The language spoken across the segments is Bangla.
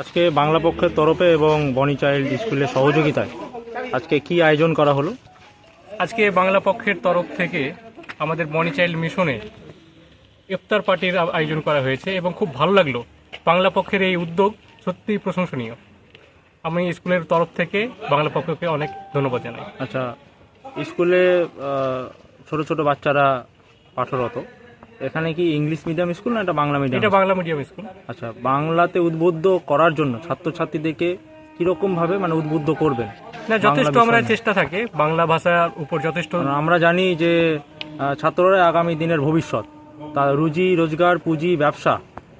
আজকে বাংলা পক্ষের তরফে এবং বনি চাইল্ড স্কুলের সহযোগিতায় আজকে কি আয়োজন করা হলো? আজকে বাংলা পক্ষের তরফ থেকে আমাদের বনি চাইল্ড মিশনে ইফতার পার্টির আয়োজন করা হয়েছে এবং খুব ভালো লাগল। বাংলা পক্ষের এই উদ্যোগ সত্যিই প্রশংসনীয়। আমি স্কুলের তরফ থেকে বাংলা পক্ষকে অনেক ধন্যবাদ জানাই। আচ্ছা স্কুলে ছোট ছোট বাচ্চারা পাঠরত। এখানে কি ইংলিশ মিডিয়াম স্কুল না এটা বাংলা মিডিয়াম এটা বাংলা মিডিয়াম স্কুল আচ্ছা বাংলাতে উদ্বুদ্ধ করার জন্য ছাত্রছাত্রীদেরকে কীরকম ভাবে মানে উদ্বুদ্ধ করবেন? না যথেষ্ট আমরা চেষ্টা থাকে বাংলা ভাষার উপর যথেষ্ট। আমরা জানি যে ছাত্ররা আগামী দিনের ভবিষ্যৎ। তার রুজি রোজগার পুঁজি ব্যবসা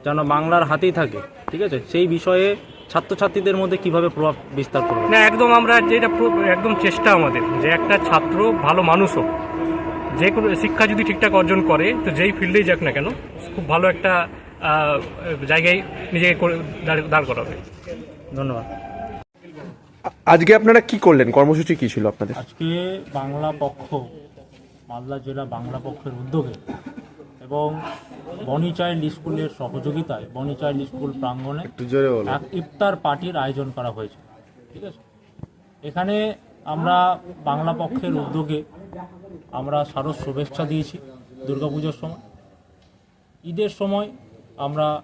যেন বাংলার হাতেই থাকে ঠিক আছে? সেই বিষয়ে ছাত্রছাত্রীদের মধ্যে কীভাবে প্রভাব বিস্তার করবে না একদম আমরা যেটা একদম চেষ্টা আমাদের যে একটা ছাত্র ভালো মানুষ হোক যে কোনো শিক্ষা যদি ঠিকঠাক অর্জন করে তো যেই ফিল্ডেই যাক না কেন খুব ভালো একটা জায়গায় নিজেকে করে- দাঁড়- দাঁড় করাবে। ধন্যবাদ। আজকে আপনারা কি করলেন? কর্মসূচি কি ছিল আপনাদের? আজকে বাংলা পক্ষ মালদা জেলা বাংলা পক্ষের উদ্যোগে এবং বনি চাইল্ড স্কুলের সহযোগিতায় বনি চাইল্ড স্কুল প্রাঙ্গণে এক ইফতার পার্টির আয়োজন করা হয়েছে। ঠিক আছে? এখানে আমরা বাংলা পক্ষের উদ্যোগে আমরা সারস শুভেচ্ছা দিয়েছি দুর্গাপুজোর সময়। ঈদের সময় আমরা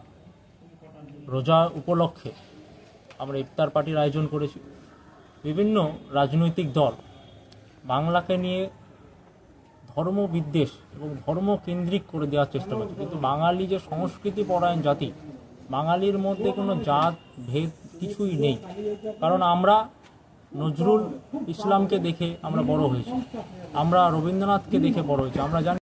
রোজা উপলক্ষে আমরা ইফতার পার্টির আয়োজন করেছি। বিভিন্ন রাজনৈতিক দল বাংলাকে নিয়ে ধর্ম বিদ্বেষ এবং ধর্ম কেন্দ্রিক করে দেওয়ার চেষ্টা করছে। কিন্তু বাঙালি যে সংস্কৃতি পরায়ণ জাতি, বাঙালির মধ্যে কোনো জাত, ভেদ কিছুই নেই। কারণ আমরা নজরুল ইসলামকে দেখে আমরা বড় হয়েছি। আমরা রবীন্দ্রনাথকে দেখে বড় হয়েছি। আমরা জানি